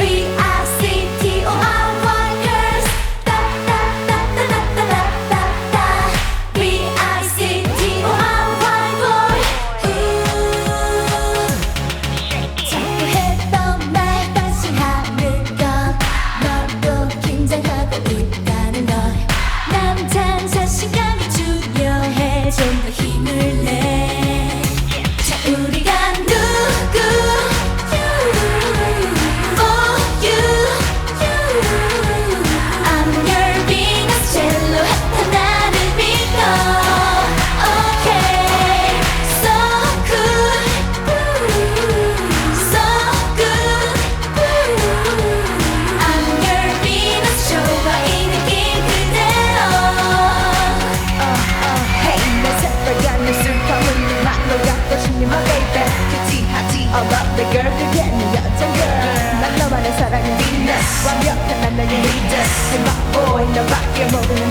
be my baby. 그치 하지 I love the girl. 그대는 여잔 girl. 난 너만을 사랑해 Venus 완벽한 남편이 Venus And my boy 너밖에 모르는